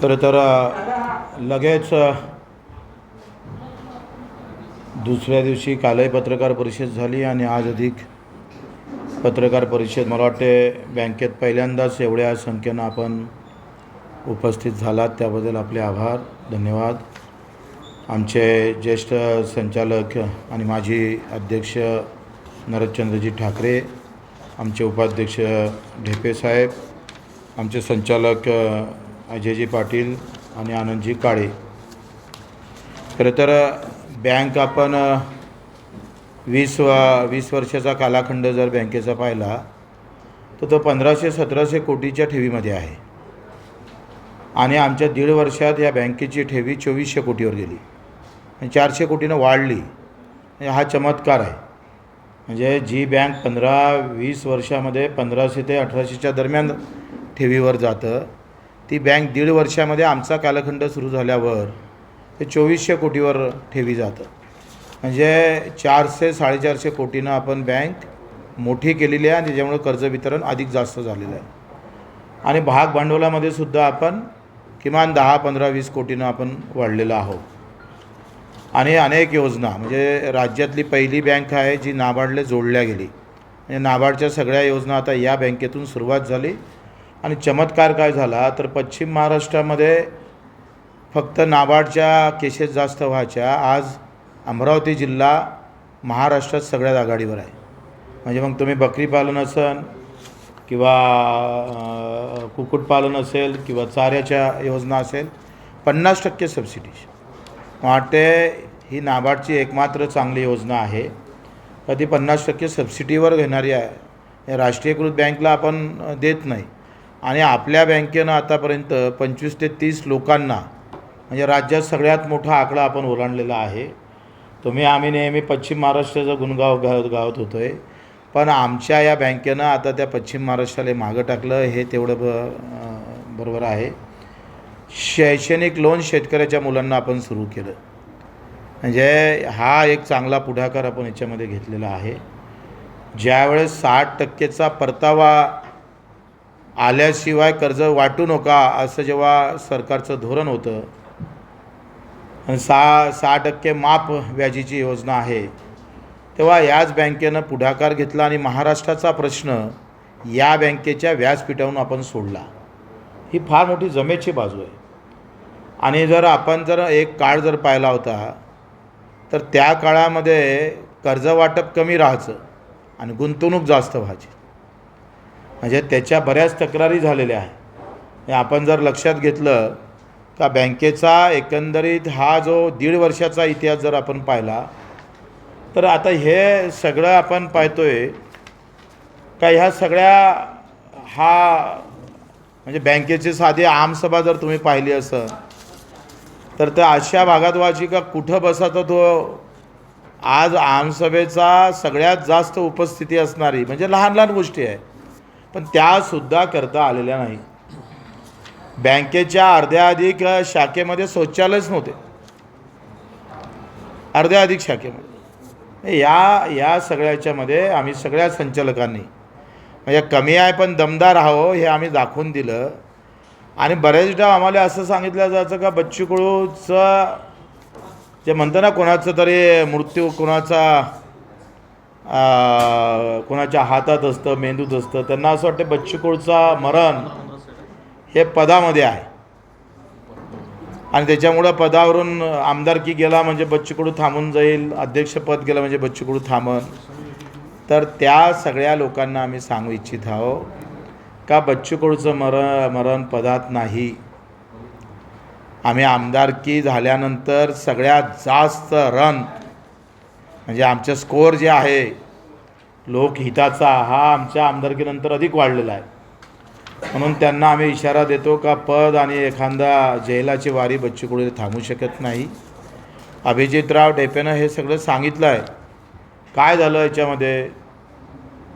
खरं तर लगेच दुसऱ्या दिवशी कालही पत्रकार परिषद झाली आणि आज अधिक पत्रकार परिषद. मला वाटते बँकेत पहिल्यांदाच एवढ्या संख्येनं आपण उपस्थित झालात. त्याबद्दल आपले आभार धन्यवाद. आमचे ज्येष्ठ संचालक आणि माजी अध्यक्ष नरदचंद्रजी ठाकरे आमचे उपाध्यक्ष ढेपे साहेब आमचे संचालक अजयजी पाटील आणि आनंदजी काळे. खरं तर बँक आपण वीस वा वीस वर्षाचा कालाखंड जर बँकेचा पाहिला तर तो पंधराशे सतराशे कोटीच्या ठेवीमध्ये आहे. आणि आमच्या दीड वर्षात या बँकेची ठेवी चोवीसशे कोटीवर गेली. आणि चारशे कोटीनं वाढली. हा चमत्कार आहे. म्हणजे जी बँक पंधरा वीस वर्षामध्ये पंधराशे ते अठराशेच्या दरम्यान ठेवीवर जातं ती बँक दीड वर्षामध्ये आमचा कालखंड सुरू झाल्यावर ते चोवीसशे कोटीवर ठेवी जातं. म्हणजे चारशे साडेचारशे कोटीनं आपण बँक मोठी केलेली आहे आणि त्याच्यामुळे कर्ज वितरण अधिक जास्त झालेलं आहे. आणि भाग भांडवलामध्ये सुद्धा आपण किमान दहा पंधरा वीस कोटीनं आपण वाढलेलो आहोत. आणि अनेक योजना म्हणजे राज्यातली पहिली बँक आहे जी नाबार्डला जोडल्या गेली. म्हणजे नाबार्डच्या सगळ्या योजना आता या बँकेतून सुरुवात झाली. आणि चमत्कार काय झाला तर पश्चिम महाराष्ट्रामध्ये फक्त नाबार्डच्या केसेस जास्त व्हायच्या आज अमरावती जिल्हा महाराष्ट्रात सगळ्यात आघाडीवर आहे. म्हणजे मग तुम्ही बकरी पालन असन किंवा कुक्कुटपालन असेल किंवा चाऱ्याच्या योजना असेल पन्नास टक्के सबसिडी वाटते ही नाबार्डची एकमात्र चांगली योजना आहे. का ती पन्नास टक्के सबसिडीवर घेणारी आहे. राष्ट्रीयकृत बँकला आपण देत नाही. आणि आपल्या बँकेनं आतापर्यंत पंचवीस ते तीस लोकांना म्हणजे राज्यात सगळ्यात मोठा आकडा आपण ओलांडलेला आहे. तुम्ही आम्ही नेहमी पश्चिम महाराष्ट्राचं गुणगाव गावत गावत होतो आहे पण आमच्या या बँकेनं आता त्या पश्चिम महाराष्ट्राला मागं टाकलं हे तेवढं ब बरोबर आहे. शैक्षणिक लोन शेतकऱ्याच्या मुलांना आपण सुरू केलं. म्हणजे हा एक चांगला पुढाकार आपण याच्यामध्ये घेतलेला आहे. ज्यावेळेस साठ टक्केचा परतावा आल्याशिवाय कर्ज वाटू नका असं जेव्हा सरकारचं धोरण होतं. सहा सहा टक्के माप व्याजीची योजना आहे. तेव्हा याच बँकेनं पुढाकार घेतला आणि महाराष्ट्राचा प्रश्न या बँकेच्या व्याजपीठावरून आपण सोडला. ही फार मोठी जमेची बाजू आहे. आणि जर आपण जर एक काळ जर पाहिला होता तर त्या काळामध्ये कर्ज वाटप कमी राहायचं आणि गुंतवणूक जास्त व्हायची. म्हणजे त्याच्या बऱ्याच तक्रारी झालेल्या आहे आपण जर लक्षात घेतलं का बँकेचा एकंदरीत हा जो दीड वर्षाचा इतिहास जर आपण पाहिला तर आता हे सगळं आपण पाहतोय का ह्या सगळ्या हा म्हणजे बँकेची साधी आमसभा जर तुम्ही पाहिली असं तर त्या अशा भागात व्हायची का कुठं बसायचा तो आज आमसभेचा सगळ्यात जास्त उपस्थिती असणारी म्हणजे लहान लहान गोष्टी आहे पण त्यासुद्धा करता आलेल्या नाही. बँकेच्या अर्ध्या अधिक शाखेमध्ये शौचालयच नव्हते. अर्ध्या अधिक शाखेमध्ये. या या सगळ्याच्यामध्ये आम्ही सगळ्या संचालकांनी म्हणजे कमी आहे पण दमदार आहो हे आम्ही दाखवून दिलं. आणि बऱ्याचदा आम्हाला असं सांगितलं जायचं का बच्चू कडूचं जे म्हणतं ना कोणाचं तरी मृत्यू कोणाचा कोणाच्या हातात असतं मेंदूत असतं त्यांना असं वाटतं बच्चूकोळचा मरण हे पदामध्ये आहे. आणि त्याच्यामुळं पदावरून आमदारकी गेला म्हणजे बच्चूकडू थांबून जाईल अध्यक्षपद गेलं म्हणजे बच्चूकडू थांबन. तर त्या सगळ्या लोकांना आम्ही सांगू इच्छित आहो का बच्चूकडूचं मर मरण मरण पदात नाही. आम्ही आमदारकी झाल्यानंतर सगळ्यात जास्त रन म्हणजे आमचं स्कोअर जे आहे लोकहिताचा हा आमच्या आमदारकीनंतर अधिक वाढलेला आहे. म्हणून त्यांना आम्ही इशारा देतो का पद आणि एखादा जेलाची वारी बच्चू कुठे थांबू शकत नाही. अभिजितराव डेपेनं हे सगळं सांगितलं आहे. काय झालं याच्यामध्ये?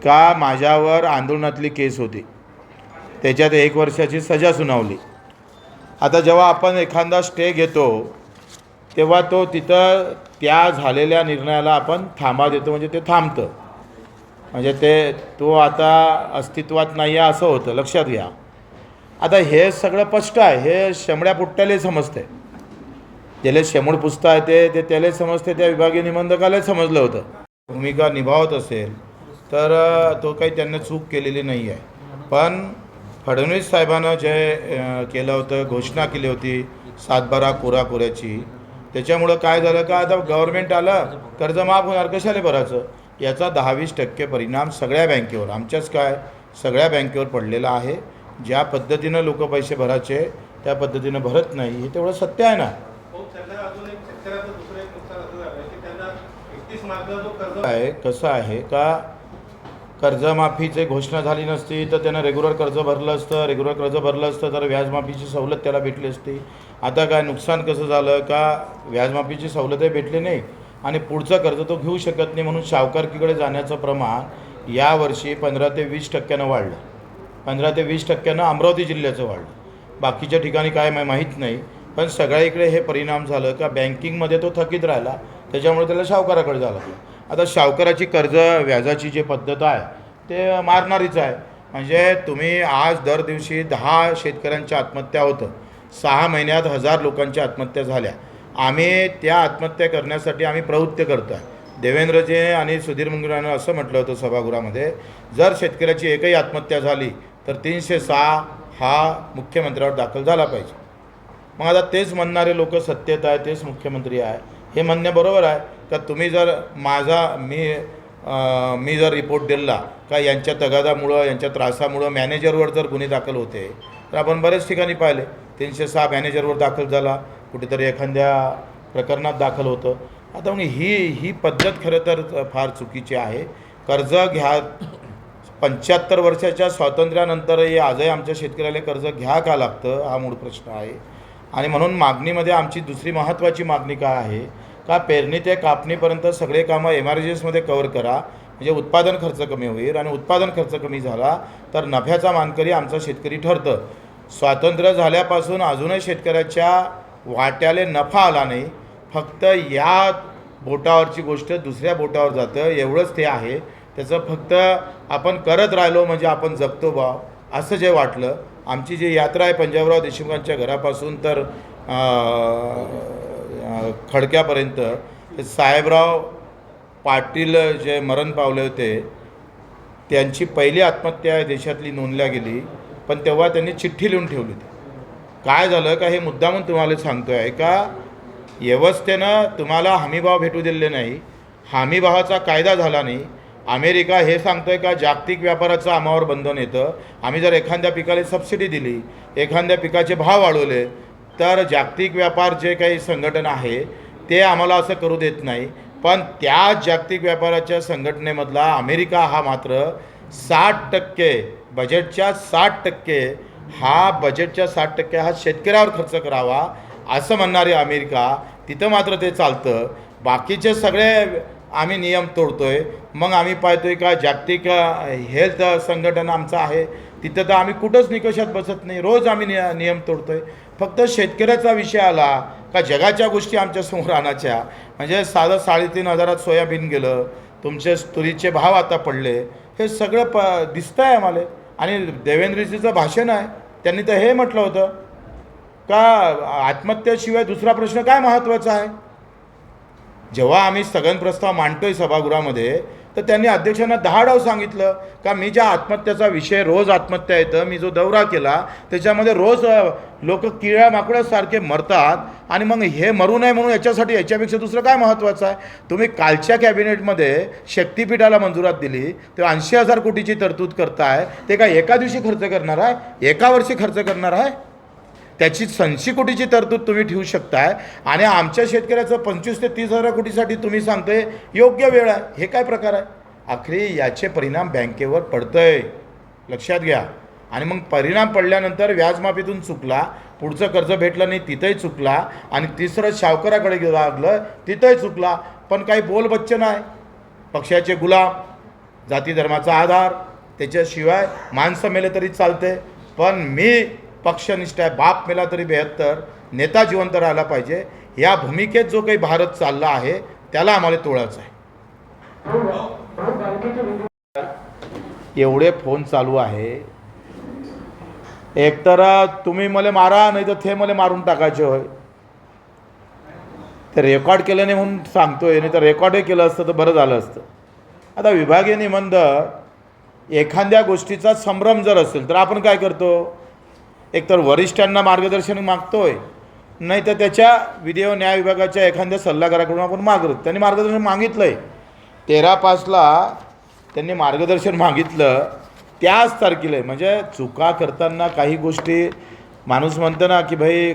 का माझ्यावर आंदोलनातली केस होती? त्याच्यात एक वर्षाची सजा सुनावली. आता जेव्हा आपण एखादा स्टे घेतो तेव्हा तो तिथं त्या झालेल्या निर्णयाला आपण थांबा देतो म्हणजे ते थांबतं. म्हणजे ते तो आता अस्तित्वात नाही आहे असं होतं लक्षात घ्या. आता हे सगळं स्पष्ट आहे हे शेमड्या पुट्ट्याला समजते ज्याला शेमूड पुसता येते ते त्याला समजते त्या विभागीय निबंधकाला समजलं होतं. भूमिका निभावत असेल तर तो काही त्यांनी चूक केलेली नाही आहे. पण फडणवीस साहेबानं जे केलं होतं घोषणा केली होती सातबारा कोराकोऱ्याची त्याच्यामुळं काय झालं का आता गव्हर्नमेंट आलं कर्ज माफ होणार कशाला भरायचं? याचा दहा वीस टक्के परिणाम सगळ्या बँकेवर आमच्याच काय सगळ्या बँकेवर पडलेला आहे. ज्या पद्धतीनं लोक पैसे भरायचे त्या पद्धतीनं भरत नाही हे तेवढं सत्य आहे ना. हो, आहे कसं आहे का कर्जमाफीचे घोषणा झाली नसती तर त्यानं रेग्युलर कर्ज भरलं असतं. रेग्युलर कर्ज भरलं असतं तर व्याजमाफीची सवलत त्याला भेटली असती. आता काय नुकसान कसं झालं? का व्याजमाफीची सवलतही भेटली नाही? आणि पुढचं कर्ज तो घेऊ शकत नाही म्हणून सावकारकीकडे जाण्याचं प्रमाण यावर्षी पंधरा ते वीस टक्क्यानं वाढलं. पंधरा ते वीस टक्क्यानं अमरावती जिल्ह्याचं वाढलं. बाकीच्या ठिकाणी काय माहीत नाही. पण सगळ्या इकडे हे परिणाम झालं का बँकिंगमध्ये तो थकीत राहिला. त्याच्यामुळे त्याला सावकाराकडे जावं लागलं. आता सावकाराची कर्ज व्याजाची जी पद्धत आहे ते मारणारीच आहे. म्हणजे तुम्ही आज दर दिवशी दहा शेतकऱ्यांच्या आत्महत्या होतं. सहा महिन्यात हजार लोकांच्या आत्महत्या झाल्या. आम्ही त्या आत्महत्या करण्यासाठी आम्ही प्रवृत्त करतो आहे देवेंद्रजी आणि सुधीर मुंगरानं असं म्हटलं होतं सभागृहामध्ये जर शेतकऱ्याची एकही आत्महत्या झाली तर तीनशे सहा हा मुख्यमंत्र्यावर दाखल झाला पाहिजे. मग आता तेच म्हणणारे लोक सत्तेत आहे तेच मुख्यमंत्री आहे हे म्हणणे बरोबर आहे. का तुम्ही जर माझा मी मी जर रिपोर्ट दिला का यांच्या तगादामुळं यांच्या त्रासामुळं मॅनेजरवर जर गुन्हे दाखल होते तर आपण बऱ्याच ठिकाणी पाहिले. तीनशे सहा मॅनेजरवर दाखल झाला. कुठेतरी एखाद्या प्रकरणात दाखल होतं. आता मग ही ही पद्धत खरं तर फार चुकीची आहे. कर्ज घ्या पंच्याहत्तर वर्षाच्या स्वातंत्र्यानंतरही आजही आमच्या शेतकऱ्याला कर्ज घ्या का लागतं हा मूळ प्रश्न आहे. आणि म्हणून मागणीमध्ये आमची दुसरी महत्त्वाची मागणी काय आहे का पेरणी ते कापणीपर्यंत सगळे कामं एम आर जी एसमध्ये कवर करा. म्हणजे उत्पादन खर्च कमी होईल आणि उत्पादन खर्च कमी झाला तर नफ्याचा मानकरी आमचा शेतकरी ठरतं. स्वातंत्र्य झाल्यापासून अजूनही शेतकऱ्याच्या वाट्याले नफा आला नाही. फक्त या बोटावरची गोष्ट दुसऱ्या बोटावर जातं. एवढंच ते आहे. त्याचं फक्त आपण करत राहिलो म्हणजे आपण जगतो बा असं जे वाटलं. आमची जी यात्रा आहे पंजाबराव देशमुखांच्या घरापासून तर आ... खडक्यापर्यंत साहेबराव पाटील जे मरण पावले होते त्यांची पहिली आत्महत्या देशातली नोंदल्या गेली पण तेव्हा त्यांनी चिठ्ठी लिहून ठेवली होती. काय झालं का हे मुद्दामून तुम्हाला सांगतो आहे का? व्यवस्थेनं तुम्हाला हमीभाव भेटू दिले नाही हमीभावाचा कायदा झाला नाही. अमेरिका हे सांगतोय का जागतिक व्यापाराचं आम्हावर बंधन येतं. आम्ही जर एखाद्या पिकाला सबसिडी दिली एखाद्या पिकाचे भाव वाढवले तर जागतिक व्यापार जे काही संघटन आहे ते आम्हाला असं करू देत नाही. पण त्या जागतिक व्यापाराच्या संघटनेमधला अमेरिका हा मात्र साठ टक्के बजेटच्या साठ टक्के हा बजेटच्या साठ टक्के हा शेतकऱ्यावर खर्च करावा असं म्हणणारी अमेरिका तिथं मात्र ते चालतं. बाकीचे सगळे आम्ही नियम तोडतोय. मग आम्ही पाहतोय का जागतिक हेल्थ संघटन आमचं आहे तिथं तर आम्ही कुठंच निकषात बसत नाही. रोज आम्ही निय नियम तोडतोय. फक्त शेतकऱ्याचा विषय आला का जगाच्या गोष्टी आमच्यासमोर आणायच्या म्हणजे साधं साडेतीन हजारात सोयाबीन गेलं तुमचे तुरीचे भाव आता पडले हे सगळं प दिसतं आहे आम्हाला. आणि देवेंद्रजीचं भाषण आहे त्यांनी तर हे म्हटलं होतं. का आत्महत्येशिवाय दुसरा प्रश्न काय महत्त्वाचा आहे? जेव्हा आम्ही स्थगन प्रस्ताव मांडतोय सभागृहामध्ये तर त्यांनी अध्यक्षांना दहा डाव सांगितलं का मी ज्या आत्महत्याचा विषय रोज आत्महत्या येतं मी जो दौरा केला त्याच्यामध्ये रोज लोक किळ्या माकड्यासारखे मरतात आणि मग हे मरू नये म्हणून याच्यासाठी याच्यापेक्षा दुसरं काय महत्त्वाचं आहे? तुम्ही कालच्या कॅबिनेटमध्ये शक्तीपीठाला मंजुरात दिली तेव्हा ऐंशी हजार कोटीची तरतूद करताय ते काय एका दिवशी खर्च करणार आहे? एका वर्षी खर्च करणार आहे? त्याची संशी कोटीची तरतूद तुम्ही ठेवू शकताय. आणि आमच्या शेतकऱ्याचं पंचवीस ते तीस हजार कोटीसाठी तुम्ही सांगतोय योग्य वेळ आहे. हे काय प्रकार आहे? आखरी याचे परिणाम बँकेवर पडतंय. लक्षात घ्या. आणि मग परिणाम पडल्यानंतर व्याजमाफीतून चुकला पुढचं कर्ज भेटलं नाही तिथंही चुकला आणि तिसरं सावकाराकडे लागलं तिथंही चुकला. पण काही बोल बच्चन नाही. पक्षाचे गुलाम जाती धर्माचा आधार त्याच्याशिवाय माणसं मेले तरी चालते पण मी पक्षनिष्ठ आहे बाप मेला तरी बेहत्तर नेता जिवंत राहिला पाहिजे. या भूमिकेत जो काही भारत चालला आहे त्याला आम्हाला तोळायचं आहे. एवढे फोन चालू आहे. एकतर तुम्ही मला मारा नाही तर थे मला मारून टाकायचे होय. ते रेकॉर्ड केलं नाही म्हणून सांगतोय नाही तर रेकॉर्डही केलं असतं तर बरं झालं असतं. आता विभागीय निबंध एखाद्या गोष्टीचा संभ्रम जर असेल तर आपण काय करतो? एकतर वरिष्ठांना मार्गदर्शन मागतोय नाही तर त्याच्या विधेय न्याय विभागाच्या एखाद्या सल्लागाराकडून आपण मागतो त्यांनी मार्गदर्शन मागितलं आहे तेरा पाचला त्यांनी मार्गदर्शन मागितलं त्याच तारखेला आहे. म्हणजे चुका करताना काही गोष्टी माणूस म्हणतो ना की भाई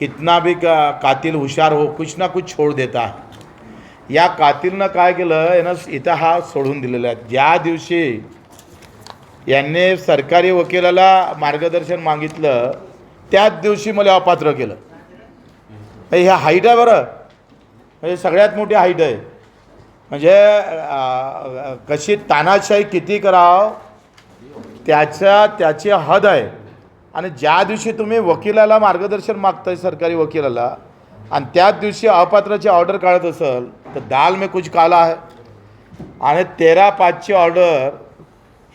कितना भी का कातील हुशार हो कुछ ना कुछ छोड देता. है या कातीलनं काय केलं यानं इथं हा सोडून दिलेला आहे. ज्या दिवशी यांनी सरकारी वकिलाला मार्गदर्शन मागितलं त्याच दिवशी मला अपात्र केलं. हे हाईट आहे बरं. म्हणजे सगळ्यात मोठी हाईट आहे. म्हणजे कशी तानाशाही किती करावं त्याच्या त्याची हद आहे. आणि ज्या दिवशी तुम्ही वकिलाला मार्गदर्शन मागताय सरकारी वकिलाला आणि त्याच दिवशी अपात्राची ऑर्डर काढत असेल तर दाल में कुछ काला आहे आणि तेरा पाचची ऑर्डर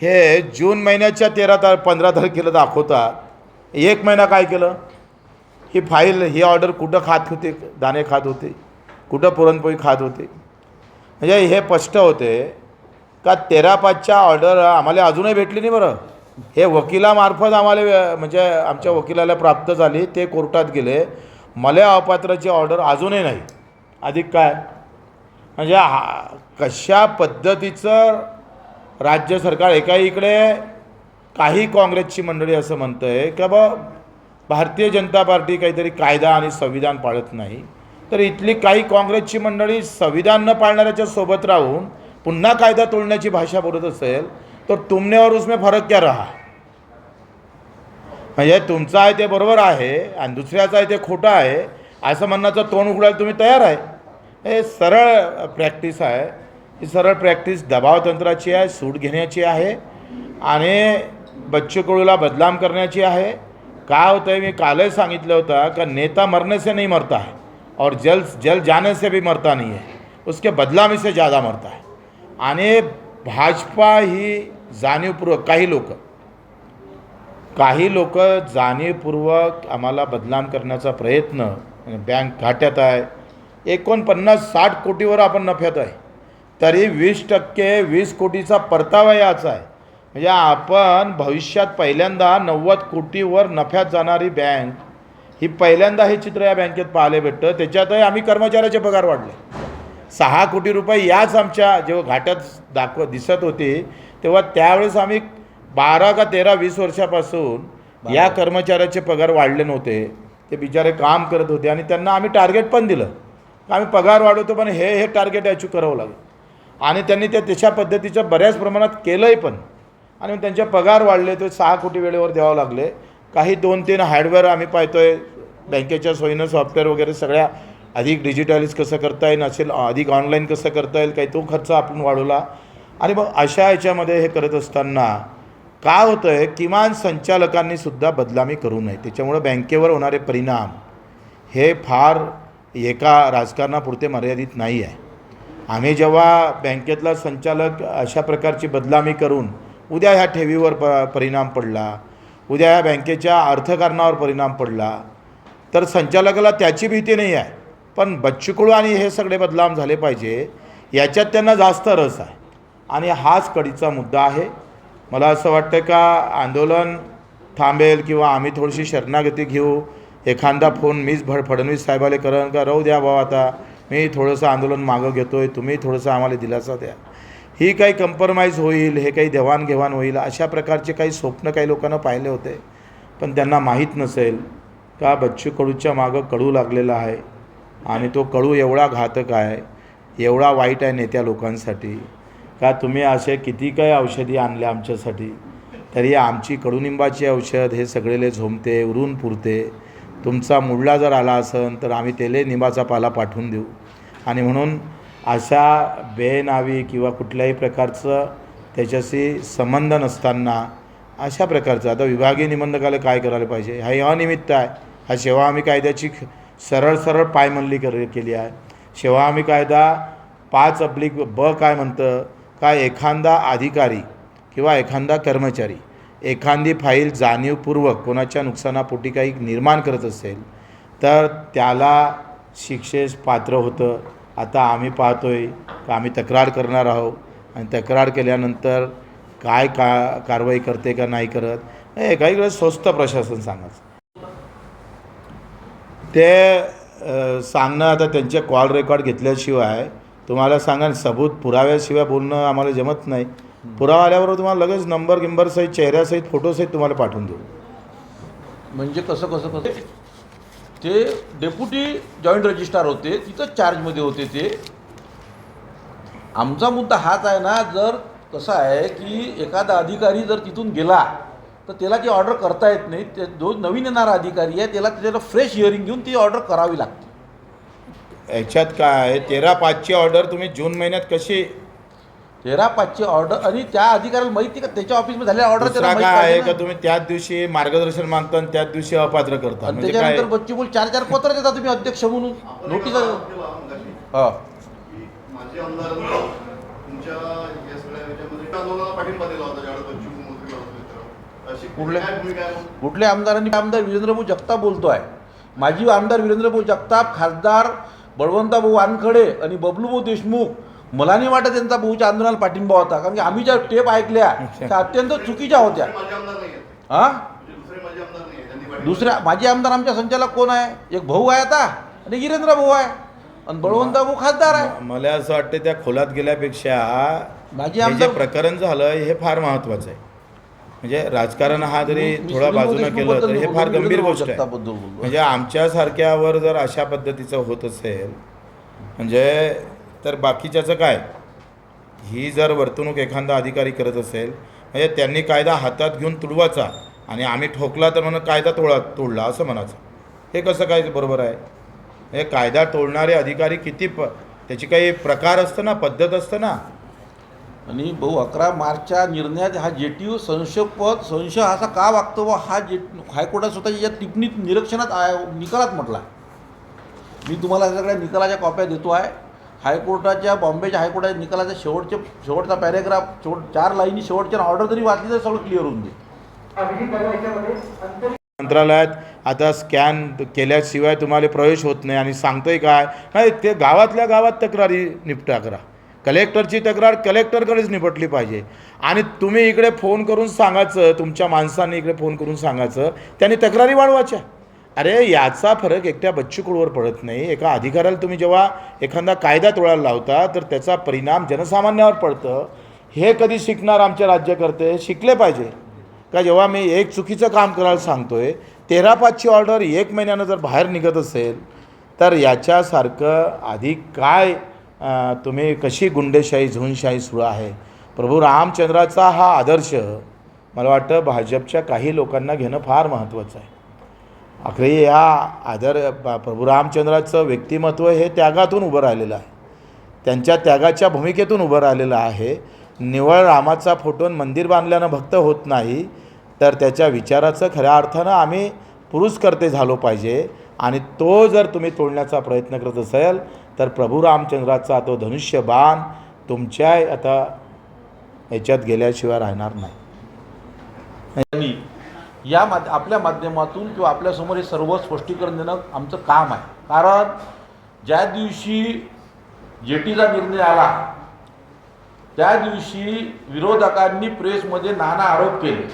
हे जून महिन्याच्या तेरा तार पंधरा तारखेला दाखवतात. एक महिना काय केलं? ही फाईल ही ऑर्डर कुठं खात होते? दाणे खात होते. कुठं पुरणपोळी खात होते? म्हणजे हे स्पष्ट होते का तेरा पाचच्या ऑर्डर आम्हाला अजूनही भेटली नाही बरं. हे वकिलामार्फत आम्हाला म्हणजे आमच्या वकिलाला प्राप्त झाली. ते कोर्टात गेले. मला अपात्राची ऑर्डर अजूनही नाही. अधिक काय? म्हणजे हा कशा पद्धतीचं राज्य सरकार एका इकडे काही काँग्रेसची मंडळी असं म्हणतं आहे की बा भारतीय जनता पार्टी काहीतरी कायदा आणि संविधान पाळत नाही. तर इथली काही काँग्रेसची मंडळी संविधान न पाळणाऱ्याच्या सोबत राहून पुन्हा कायदा तोडण्याची भाषा बोलत असेल तर तुमने और उसमें फरक क्या रहा? म्हणजे तुमचं आहे ते बरोबर आहे आणि दुसऱ्याचं आहे ते खोटं आहे असं म्हणण्याचं तोंड उघडायला तुम्ही तयार आहे. हे सरळ प्रॅक्टिस आहे. ही सरळ प्रॅक्टिस दबाव तंत्राची आहे सूट घेण्याची आहे आणि बच्चू कडूला बदनाम करण्याची आहे. काय होतं आहे मी कालही सांगितलं होतं का नेता मरने से नहीं मरता है और जल जल जाने से भी मरता नहीं है उसके बदलामी से ज़्यादा मरता है आणि भाजपा ही जाणीवपूर्वक काही लोक काही लोक जाणीवपूर्वक आम्हाला बदनाम करण्याचा प्रयत्न बँक घाट्यात आहे. एकोणपन्नास साठ कोटीवर आपण नफ्यात आहे. तरी वीस टक्के वीस कोटीचा परतावा याचा आहे. म्हणजे आपण भविष्यात पहिल्यांदा नव्वद कोटीवर नफ्यात जाणारी बँक ही पहिल्यांदा हे चित्र या बँकेत पाहायला भेटतं. त्याच्यातही आम्ही कर्मचाऱ्याचे पगार वाढले. सहा कोटी रुपये याच आमच्या जेव्हा घाट्यात दाखव दिसत होते तेव्हा त्यावेळेस आम्ही बारा का तेरा वीस वर्षापासून या कर्मचाऱ्याचे पगार वाढले नव्हते. ते बिचारे काम करत होते आणि त्यांना आम्ही टार्गेट पण दिलं. आम्ही पगार वाढवतो पण हे हे टार्गेट अचीव करावं लागेल. आणि त्यांनी त्या तशा पद्धतीचं बऱ्याच प्रमाणात केलंही पण. आणि त्यांचे पगार वाढले ते सहा कोटी वेळेवर द्यावं लागले. काही दोन तीन हार्डवेअर आम्ही पाहतो आहे बँकेच्या सोयीनं सॉफ्टवेअर वगैरे सगळ्या अधिक डिजिटलाइज कसं करता येईल असेल अधिक ऑनलाईन कसं करता येईल काही तो खर्च आपण वाढवला. आणि मग अशा याच्यामध्ये हे करत असताना काय होतं आहे किमान संचालकांनी सुद्धा बदलामी करू नये. त्याच्यामुळं बँकेवर होणारे परिणाम हे फार एका राजकारणापुरते मर्यादित नाही आहे आम्ही जेव्हा बँकेतला संचालक अशा प्रकारची बदलामी करून उद्या ह्या ठेवीवर प परिणाम पडला उद्या ह्या बँकेच्या अर्थकारणावर परिणाम पडला तर संचालकाला त्याची भीती नाही आहे. पण बच्चुकुळू आणि हे सगळे बदलाम झाले पाहिजे याच्यात त्यांना जास्त रस आहे. आणि हाच कडीचा मुद्दा आहे. मला असं वाटतं का आंदोलन थांबेल किंवा आम्ही थोडीशी शरणागती घेऊ. एखादा फोन मीच फड फडणवीस साहेबाला करण का? राहू द्या भाऊ आता. मी थोडंसं आंदोलन मागं घेतो आहे तुम्ही थोडंसं आम्हाला दिलासा द्या. ही काही कम्प्रोमाइज होईल हे काही देवाणघेवाण होईल अशा प्रकारचे काही स्वप्न काही लोकांना पाहिले होते. पण त्यांना माहीत नसेल का बच्चू कडूच्या मागं कडू लागलेला आहे आणि तो कडू एवढा घातक आहे एवढा वाईट आहे नेत्या लोकांसाठी का तुम्ही असे किती काही औषधी आणल्या आमच्यासाठी? तरी आमची कडुनिंबाची औषध हे सगळेले झोंबते उरून पुरते. तुमचा मुडला जर आला असेल तर आम्ही तेले निंबाचा पाला पाठवून देऊ. आणि म्हणून अशा बेनावी किंवा कुठल्याही प्रकारचं त्याच्याशी संबंध नसताना अशा प्रकारचं आता विभागीय निबंधकाला काय करायला पाहिजे? हा हे अनिमित्त आहे. हा सेवा आम्ही कायद्याची सरळ सरळ पायमल्ली कर केली आहे. सेवा आम्ही कायदा पाच अब्लिक ब काय म्हणतं? का एखादा अधिकारी किंवा एखादा कर्मचारी एखादी फाईल जाणीवपूर्वक कोणाच्या नुकसानापोटी काही निर्माण करत असेल तर त्याला शिक्षेस पात्र होतं. आता आम्ही पाहतोय का आम्ही तक्रार करणार आहोत आणि तक्रार केल्यानंतर काय का कारवाई करते का नाही करत हे काही वेळेस स्वस्त प्रशासन सांगायचं. ते सांगणं आता त्यांचे कॉल रेकॉर्ड घेतल्याशिवाय तुम्हाला सांगा सबूत पुराव्याशिवाय बोलणं आम्हाला जमत नाही. पुरावा आल्याबरोबर तुम्हाला लगेच नंबर गिंबरसहित चेहऱ्यासहित फोटोसहित तुम्हाला पाठवून देऊ. म्हणजे कसं कसं कसं? ते डेप्युटी जॉईंट रजिस्ट्रार होते तिथं चार्जमध्ये होते ते. आमचा मुद्दा हाच आहे ना जर कसं आहे की एखादा अधिकारी जर तिथून गेला तर त्याला ती ऑर्डर करता येत नाही ते जो नवीन येणारा अधिकारी आहे त्याला त्याला फ्रेश हिअरिंग घेऊन ती ऑर्डर करावी लागते. याच्यात काय आहे? तेरा पाचची ऑर्डर तुम्ही जून महिन्यात कशी तेरा पाचची ऑर्डर आणि त्या अधिकाऱ्याला माहिती का? त्याच्या ऑफिसमध्ये झालेल्या ऑर्डर दुसरा काय आहे का? तुम्ही त्याच दिवशी मार्गदर्शन मागता आणि त्याच दिवशी अपात्र करता. आणि म्हणजे काय? त्याच्यानंतर बच्ची बोल चार चार पत्र देता तुम्ही अध्यक्ष म्हणून. नोटीस हा. माझे आमदार तुमच्या या सगळ्या याच्यामध्ये आंदोलनाला पाठिंबा दिला होता ज्यावेळेस बच्चू मंत्री होते तेव्हा. अशी कुठल्या? काय भूमिका आहे? कुठल्या आमदारांनी? आमदार वीरेंद्रभाऊ जगताप बोलतो आहे माजी आमदार वीरेंद्रभाऊ जगताप खासदार बळवंतभाऊ वानखडे आणि बबलूभाऊ देशमुख मला नाही वाटत त्यांचा भाऊच्या आंदोलनाला पाठिंबा होता कारण की आम्ही ज्या टेप ऐकल्या त्या अत्यंत चुकीच्या होत्या. माझे हा? दुसरे माझे आमदार दुसऱ्या आमच्या संचालक कोण आहे? एक भाऊ आहे आता आणि वीरेंद्र भाऊ आहे. आणि बळवंत भाऊ खासदार आहे. मला असं वाटतं त्या खोलात गेल्यापेक्षा माजी जे आमदार प्रकरण झालं हे फार महत्त्वाचं आहे. म्हणजे राजकारण हा जरी थोडा बाजूनं केलं तर हे फार गंभीर गोष्ट आहे. म्हणजे आमच्यासारख्यावर जर अशा पद्धतीचं होत असेल म्हणजे तर बाकीच्याचं काय? ही जर वर्तणूक एखादा अधिकारी करत असेल म्हणजे त्यांनी कायदा हातात घेऊन तुडवायचा आणि आम्ही ठोकला तर म्हणून कायदा तोडा तोडला असं म्हणायचं. हे कसं काय बरोबर आहे? हे कायदा तोडणारे अधिकारी किती प त्याची काही प्रकार असतं ना पद्धत असतं ना? आणि भाऊ अकरा मार्चच्या निर्णयात हा जे टी यू संशयपद संशय असा का वागतो व हा जे हायकोर्टात स्वतःच्या या टिप्पणीत निरीक्षणात आहे- निकालात म्हटला. मी तुम्हाला सगळ्या निकालाच्या कॉप्या देतो आहे. हायकोर्टाच्या बॉम्बेच्या हायकोर्टाच्या निकालाच्या शेवटचे शेवटचा पॅरेग्राफ शेवट चार लाईनी शेवटच्या ऑर्डर जरी वाचली तर सगळं क्लिअर होऊन जाईल. मंत्रालयात आता स्कॅन केल्याशिवाय तुम्हाला प्रवेश होत नाही आणि सांगतोय काय? नाही ते गावातल्या गावात तक्रारी निपटा करा. कलेक्टरची तक्रार कलेक्टरकडेच निपटली पाहिजे. आणि तुम्ही इकडे फोन करून सांगायचं तुमच्या माणसांनी इकडे फोन करून सांगायचं त्यांनी तक्रारी वाढवायच्या. अरे याचा फरक एकट्या बच्चूकडवर पडत नाही. एका अधिकाऱ्याला तुम्ही जेव्हा एखादा कायदा तोडायला लावता तर त्याचा परिणाम जनसामान्यावर पडतं. हे कधी शिकणार आमचे राज्यकर्ते? शिकले पाहिजे. का जेव्हा मी एक चुकीचं काम करायला सांगतो आहे तेरा पाचची ऑर्डर एक महिन्यानं जर बाहेर निघत असेल तर याच्यासारखं आधी काय तुम्ही कशी गुंडेशाही झुनशाही सुरू आहे? प्रभू रामचंद्राचा हा आदर्श मला वाटतं भाजपच्या काही लोकांना घेणं फार महत्त्वाचं आहे. अखेरी या आदर प्रभू रामचंद्राचं व्यक्तिमत्व हे त्यागातून उभं राहिलेलं आहे. त्यांच्या त्यागाच्या भूमिकेतून उभं राहिलेलं आहे. निवळ रामाचा फोटो मंदिर बांधल्यानं भक्त होत नाही तर त्याच्या विचाराचं खऱ्या अर्थानं आम्ही पुरुषकर्ते झालो पाहिजे. आणि तो जर तुम्ही तोडण्याचा प्रयत्न करत असेल तर प्रभू रामचंद्राचा तो धनुष्य बाण तुमच्या आता याच्यात गेल्याशिवाय राहणार नाही. या माध आपल्या माध्यमातून किंवा आपल्यासमोर हे सर्व स्पष्टीकरण देणं आमचं काम आहे. कारण ज्या दिवशी जेटीचा निर्णय आला त्या दिवशी विरोधकांनी प्रेसमध्ये नाना आरोप केले.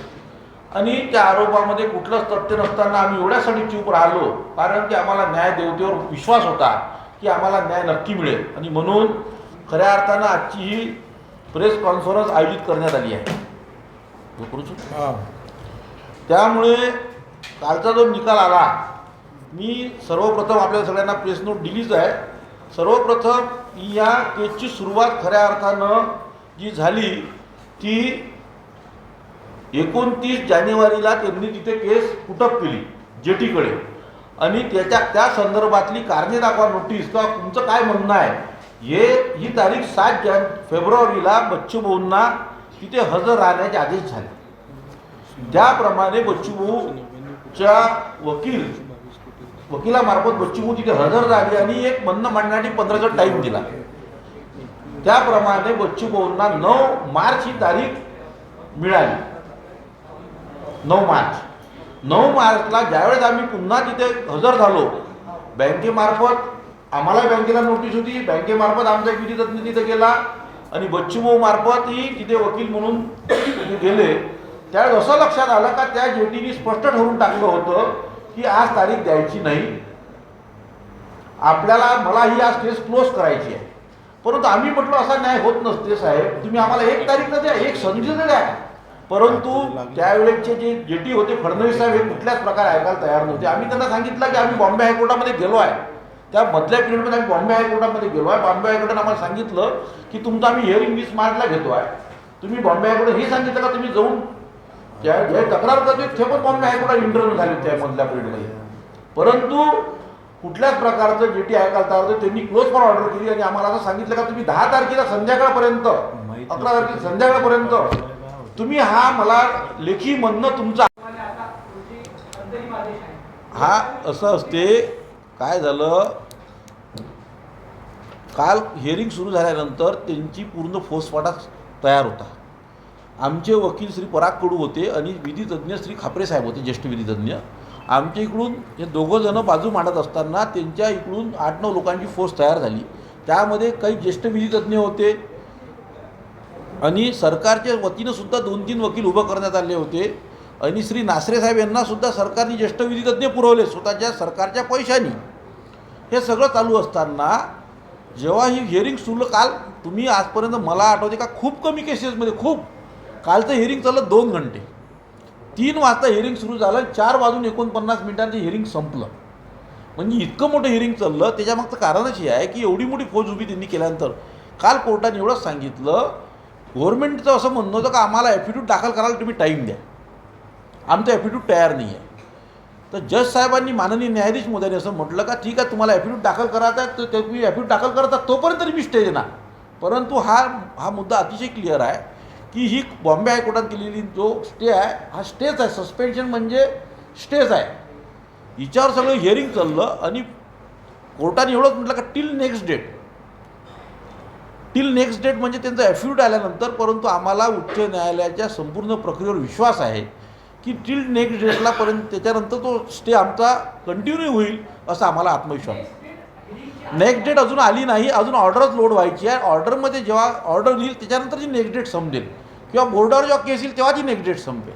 आणि त्या आरोपामध्ये कुठलंच तथ्य नसताना आम्ही एवढ्यासाठी चूप राहिलो कारण की आम्हाला न्याय देवतेवर विश्वास होता की आम्हाला न्याय नक्की मिळेल. आणि म्हणून खऱ्या अर्थानं आजची ही प्रेस कॉन्फरन्स आयोजित करण्यात आली आहे. हे. करू शकतो? त्यामुळे कालचा जो निकाल आला मी सर्वप्रथम आपल्या सगळ्यांना प्रेस नोट दिलीच आहे. सर्वप्रथम या केसची सुरुवात खऱ्या अर्थानं जी झाली ती एकोणतीस जानेवारीला त्यांनी तिथे केस कुटप केली जेटीकडे. आणि त्याच्या त्या संदर्भातली कारणे दाखवा नोटीस किंवा तुमचं काय म्हणणं आहे? हे ही तारीख सात जान फेब्रुवारीला बच्चूभाऊंना तिथे हजर राहण्याचे आदेश झाले. त्याप्रमाणे बच्चूभाऊच्या वकील वकिलामार्फत बच्चूभाऊ तिथे हजर झाली आणि एक म्हणणं मांडण्यासाठी पंधराचा टाईम दिला. त्याप्रमाणे बच्चूभाऊंना नऊ मार्च ही तारीख मिळाली. नऊ मार्च. नऊ मार्चला ज्यावेळेस आम्ही पुन्हा तिथे हजर झालो बँकेमार्फत आम्हाला बँकेला नोटीस होती बँकेमार्फत आमचा एक विधी तिथे गेला आणि बच्चूभाऊ मार्फतही तिथे वकील म्हणून गेले. त्यावेळेस असं लक्षात आलं का त्या जेटीने स्पष्ट ठरवून टाकलं होतं की आज तारीख द्यायची नाही. आपल्याला मला ही आज केस क्लोज करायची आहे. परंतु आम्ही म्हटलो असा न्याय होत नसते साहेब. तुम्ही आम्हाला एक तारीख न द्या एक संधी तर द्या. परंतु त्यावेळेचे जे जेटी होते फडणवीस साहेब हे कुठल्याच प्रकारे ऐकायला तयार नव्हते. आम्ही त्यांना सांगितलं की आम्ही बॉम्बे हायकोर्टामध्ये गेलो आहे त्या मधल्या पिरियडमध्ये आम्ही बॉम्बे हायकोर्टामध्ये गेलो आहे बॉम्बे हायकोर्टाने आम्हाला सांगितलं की तुमचं आम्ही हिअरिंग वीस मार्चला घेतो आहे तुम्ही बॉम्बे हायकोर्ट हे सांगितलं का तुम्ही जाऊन तक्रार करतोय ते पण बॉम्बे हायकोर्टात इंटरव्ह्यू झाले त्या मधल्या पिरियडमध्ये परंतु कुठल्याच प्रकारचं जे टी होतं त्यांनी क्लोज पण ऑर्डर केली आणि आम्हाला असं सांगितलं का तुम्ही दहा तारखेला संध्याकाळपर्यंत अकरा तारखेला संध्याकाळपर्यंत तुम्ही हा मला लेखी म्हणणं तुमचा हा असं असते काय झालं? काल हिअरिंग सुरू झाल्यानंतर त्यांची पूर्ण फौजफाटा तयार होता. आमचे वकील श्री पराग कडू होते आणि विधी श्री खापरे साहेब होते ज्येष्ठ विधी आमच्या इकडून हे दोघंजणं बाजू मांडत असताना त्यांच्या इकडून आठ नऊ लोकांची फोर्स तयार झाली. त्यामध्ये काही ज्येष्ठ विधी होते आणि सरकारच्या वतीनं सुद्धा दोन तीन वकील उभं करण्यात आले होते. आणि श्री नासरे साहेब यांना सुद्धा सरकारने ज्येष्ठ विधी तज्ज्ञ पुरवले स्वतःच्या सरकारच्या पैशानी. हे सगळं चालू असताना जेव्हा ही हिअरिंग सुरू काल तुम्ही आजपर्यंत मला आठवते का? खूप कमी केसेसमध्ये खूप. कालचं हिअरिंग चाललं दोन घंटे. तीन वाजता हिअरिंग सुरू झालं चार वाजून एकोणपन्नास मिनिटांचं हिअरिंग संपलं. म्हणजे इतकं मोठं हिअरिंग चाललं त्याच्यामागचं कारणच हे आहे की एवढी मोठी फौज उभी त्यांनी केल्यानंतर काल कोर्टाने एवढंच सांगितलं गव्हर्नमेंटचं असं म्हणणं होतं का आम्हाला ॲफिड्यूट दाखल करायला तुम्ही टाईम द्या. आमचं ॲफिड्यूट तयार नाही आहे तर जज साहेबांनी माननीय न्यायाधीश मोदयांनी असं म्हटलं का ठीक आहे तुम्हाला ॲफिड्यूट दाखल करायचा आहे तर तुम्ही ॲफिड्यूट दाखल करता तोपर्यंत मी स्टे देणार परंतु हा हा मुद्दा अतिशय क्लिअर आहे. की ही बॉम्बे हायकोर्टात केलेली जो स्टे आहे हा स्टेच आहे. सस्पेन्शन म्हणजे स्टेच आहे. हिच्यावर सगळं हिअरिंग चाललं आणि कोर्टाने एवढंच म्हटलं का till next date till next date म्हणजे त्यांचं ॲफ्युट आल्यानंतर परंतु आम्हाला उच्च न्यायालयाच्या संपूर्ण प्रक्रियेवर विश्वास आहे की टिल नेक्स्ट डेटला पर्यंत त्याच्यानंतर तो स्टे आमचा कंटिन्यू होईल असा आम्हाला आत्मविश्वास आहे. नेक्स्ट डेट अजून आली नाही अजून ऑर्डरच लोड व्हायची आहे. ऑर्डरमध्ये जेव्हा ऑर्डर येईल त्याच्यानंतर जी नेक्स्ट डेट संपेल. किंवा बोर्डावर जेव्हा केस येईल तेव्हा ती नेक्स्ट डेट संपेल.